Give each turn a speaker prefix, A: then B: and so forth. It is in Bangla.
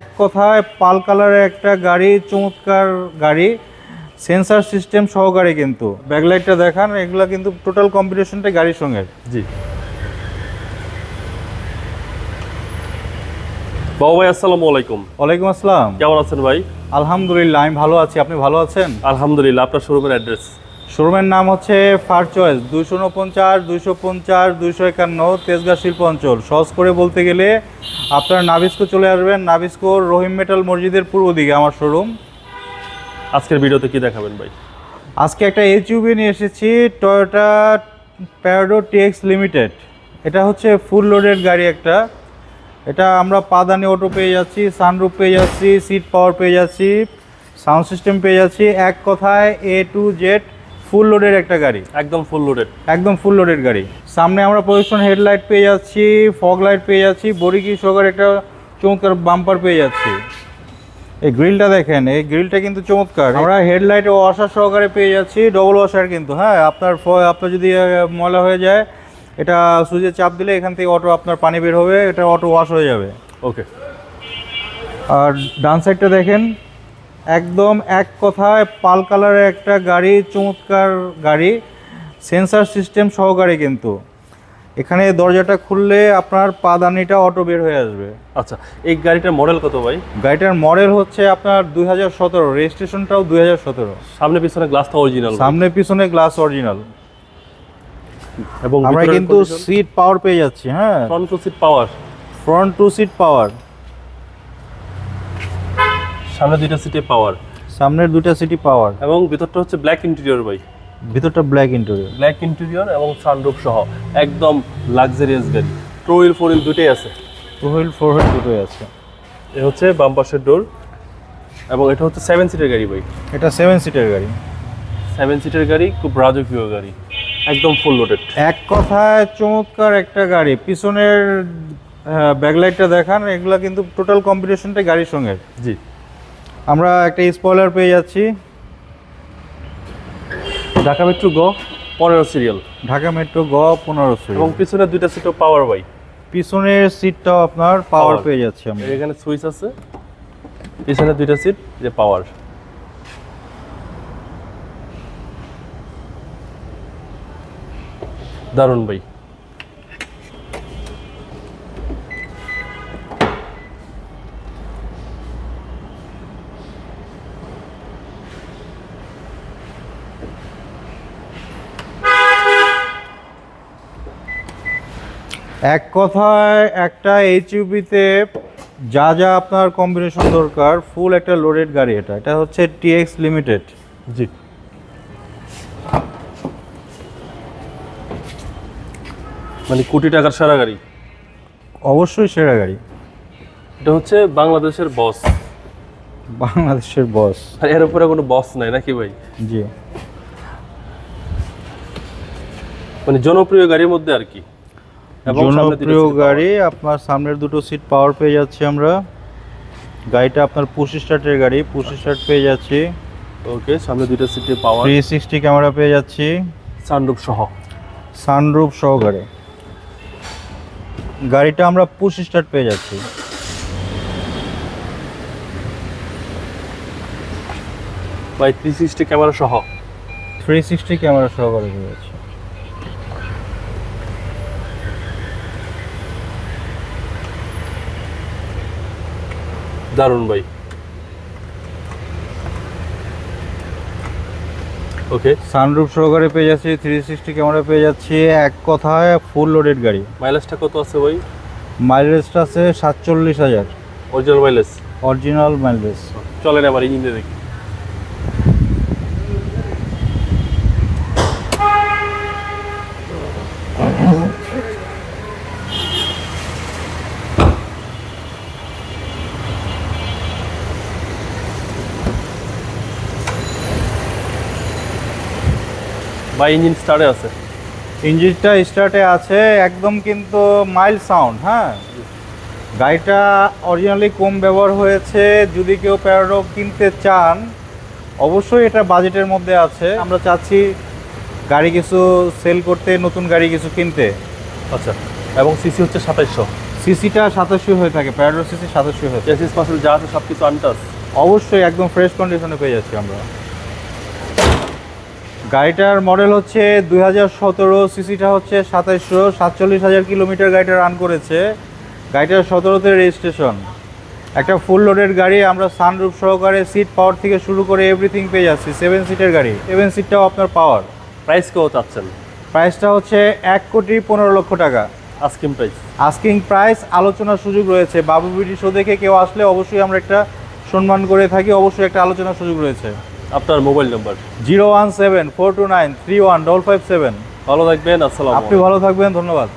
A: এক কথায় পাল কালারের একটা গাড়ি চমৎকার গাড়ি। সেন্সার সিস্টেম সহকারে কিন্তু। ব্যাকলাইটটা দেখান এগুলা কিন্তু টোটাল কম্পিটিশনটা গাড়ির সঙ্গে।
B: জি। বাবু ভাই আসসালামু আলাইকুম।
A: ওয়ালাইকুম আসসালাম।
B: কেমন আছেন ভাই?
A: আলহামদুলিল্লাহ আমি ভালো আছি। আপনি ভালো আছেন?
B: আলহামদুলিল্লাহ আপনার শোরুমের অ্যাড্রেস।
A: শোরুমের নাম হচ্ছে ফার চয়েস দুইশো উনপঞ্চাশ দুইশো পঞ্চাশ দুইশো একান্ন তেজগাঁ শিল্প অঞ্চল। সহজ করে বলতে গেলে আপনারা নাবিস্কো চলে আসবেন। নাবিস্কোর রহিম মেটাল মসজিদের পূর্ব দিকে আমার শোরুম।
B: আজকের ভিডিওতে কি দেখাবেন ভাই?
A: আজকে একটা এইচইউবি নিয়ে এসেছি টয়োটা প্যারাডো টিএক্স লিমিটেড এটা হচ্ছে ফুল লোডেড গাড়ি একটা। এটা আমরা পাদানি অটো পেয়ে যাচ্ছি সানরুফ পেয়ে যাচ্ছি সিট পাওয়ার পেয়ে যাচ্ছি সাউন্ড সিস্টেম পেয়ে যাচ্ছি। এক কথায় এ টু জেড ফুল লোডের একটা গাড়ি।
B: একদম ফুল লোডেড।
A: একদম ফুল লোডেড গাড়ি। সামনে আমরা প্রজেকশন হেডলাইট পেয়ে যাচ্ছি ফগ লাইট পেয়ে যাচ্ছি বরিকি সহকারে একটা চমৎকার বাম্পার পেয়ে যাচ্ছি। এই গ্রিলটা দেখেন এই গ্রিলটা কিন্তু চমৎকার। আমরা হেডলাইট ও ওয়াশার সহকারে পেয়ে যাচ্ছি ডবল ওয়াশার কিন্তু হ্যাঁ? আপনার ফ- আপনার যদি ময়লা হয়ে যায় এটা সুইচে চাপ দিলে এখান থেকে অটো আপনার পানি বের হবে এটা অটো ওয়াশ হয়ে যাবে।
B: ওকে
A: আর ডান সাইডটা দেখেন একদম এক কথায় পাল কালারের একটা গাড়ি চমৎকার গাড়ি সেন্সার সিস্টেম সহকারে কিন্তু। এখানে দরজাটা খুললে আপনার পাদানিটা অটো বের হয়ে আসবে।
B: আচ্ছা এই গাড়িটার মডেল কত ভাই?
A: গাড়িটার মডেল হচ্ছে আপনার দুই হাজার সতেরো রেজিস্ট্রেশনটাও দুই হাজার সতেরো।
B: সামনে পিছনে গ্লাসটা অরিজিনাল
A: সামনে পিছনে গ্লাস অরিজিনাল
B: এবং
A: আমরা কিন্তু সিট পাওয়ার পেয়ে যাচ্ছি হ্যাঁ।
B: Front two seat power
A: front two seat power
B: সামনে দুইটা সিটে পাওয়ার
A: সামনের দুইটা সিটি পাওয়ার
B: এবং ভিতরটা হচ্ছে ব্ল্যাক ইন্টেরিয়র ভাই।
A: ভিতরটা ব্ল্যাক ইন্টেরিয়র
B: ব্ল্যাক ইন্টেরিয়র এবং সানরুফ সহ। একদম লাক্সারিয়াস গাড়ি। টু হুইল ফোর হুইল দুটোই আছে।
A: টু হুইল ফোর হুইল দুটোই আছে।
B: এ হচ্ছে বাম পাশের ডোর এবং এটা হচ্ছে সেভেন সিটের গাড়ি ভাই।
A: এটা সেভেন সিটের গাড়ি।
B: সেভেন সিটের গাড়ি খুব রাজকীয় গাড়ি। একদম ফুল লোডেড
A: এক কথায় চমৎকার একটা গাড়ি। পিছনের ব্যাকলাইটটা দেখান এগুলা কিন্তু টোটাল কম্পিটিশনটা গাড়ির সঙ্গে।
B: জি।
A: আমরা একটা স্পয়লার পেয়ে যাচ্ছি।
B: ঢাকা মেট্রো গ পনেরো সিরিয়াল
A: ঢাকা মেট্রো গ পনেরো সিরিয়াল
B: এবং পিছনে দুইটা সিটও পাওয়ার বাই
A: পিছনের সিটটাও আপনার পাওয়ার পেয়ে যাচ্ছি আমরা।
B: এখানে সুইচ আছে। পিছনে দুইটা সিট যে পাওয়ার দারুণ ভাই।
A: এক কথায় একটা এইচইউবিতে যা যা আপনার কম্বিনেশন দরকার ফুল একটা লোডেড গাড়ি এটা। এটা হচ্ছে টিএক্স লিমিটেড
B: জি। মানে কোটি টাকার সারা গাড়ি?
A: অবশ্যই সেরা গাড়ি।
B: এটা হচ্ছে বাংলাদেশের বস
A: বাংলাদেশের বস
B: আর এর উপরে কোনো বস নাই নাকি ভাই?
A: জি।
B: মানে জনপ্রিয় গাড়ির মধ্যে আর কি।
A: জনপ্রিয় গাড়ি আপনার সামনের দুটো সিট পাওয়ার পেয়ে যাচ্ছি আমরা। গাড়িটা আপনার পুশ স্টার্টের গাড়ি পুশ স্টার্ট পেয়ে যাচ্ছি।
B: ওকে সামনে দুটো সিটে পাওয়ার
A: থ্রি সিক্সটি ক্যামেরা পেয়ে যাচ্ছি।
B: সানরুফ সহ।
A: সানরুফ সহকারে গাড়িটা আমরা পুশ স্টার্ট পেয়ে যাচ্ছি।
B: বাই থ্রি সিক্সটি ক্যামেরা সহ।
A: থ্রি সিক্সটি ক্যামেরা সহকারে পেয়ে যাচ্ছি।
B: দারুণ ভাই। ওকে
A: সানরুফ সহকারে পেয়ে যাচ্ছি থ্রি সিক্সটি ক্যামেরা পেয়ে যাচ্ছি এক কথায় ফুল লোডেড গাড়ি।
B: মাইলেজটা কত আছে ভাই?
A: মাইলেজটা আছে সাতচল্লিশ হাজার।
B: অরিজিনাল মাইলেজ
A: অরিজিনাল মাইলেজ
B: চলেন আবার ইঞ্জিনে দেখি। বা ইঞ্জিন স্টার্টে আছে?
A: ইঞ্জিনটা স্টার্টে আছে একদম কিন্তু মাইল্ড সাউন্ড হ্যাঁ? গাড়িটা অরিজিনালি কম ব্যবহার হয়েছে যদি কেউ প্যারাডো কিনতে চান অবশ্যই এটা বাজেটের মধ্যে আছে। আমরা চাচ্ছি গাড়ি কিছু সেল করতে নতুন গাড়ি কিছু কিনতে।
B: আচ্ছা এবং সিসি হচ্ছে সাতাইশশো?
A: সিসিটা সাতাশি হয়ে থাকে প্যারাডোর সিসি সাতাশি হয়ে থাকে।
B: যা আছে সব কিছু আনটাস
A: অবশ্যই একদম ফ্রেশ কন্ডিশনে পেয়ে যাচ্ছি আমরা। গাড়িটার মডেল হচ্ছে দুই হাজার সতেরো সিসিটা হচ্ছে সাতাইশশো সাতচল্লিশ হাজার কিলোমিটার গাড়িটা রান করেছে। গাড়িটার সতেরোতে রেজিস্ট্রেশন একটা ফুল লোডের গাড়ি আমরা সানরুফ সহকারে সিট পাওয়ার থেকে শুরু করে এভরিথিং পেয়ে যাচ্ছি। সেভেন সিটের গাড়ি। সেভেন সিটটাও আপনার পাওয়ার
B: প্রাইস কেউ চাচ্ছেন?
A: প্রাইসটা হচ্ছে এক কোটি পনেরো লক্ষ টাকা।
B: আস্কিং প্রাইস
A: আস্কিং প্রাইস আলোচনার সুযোগ রয়েছে। বাবু বিটি শো দেখে কেউ আসলে অবশ্যই আমরা একটা সম্মান করে থাকি অবশ্যই একটা আলোচনার সুযোগ রয়েছে।
B: আপনার mobile number.
A: Zero one seven four two nine three one double five seven.
B: ভালো থাকবেন আসসালাম
A: আপনি ভালো থাকবেন ধন্যবাদ।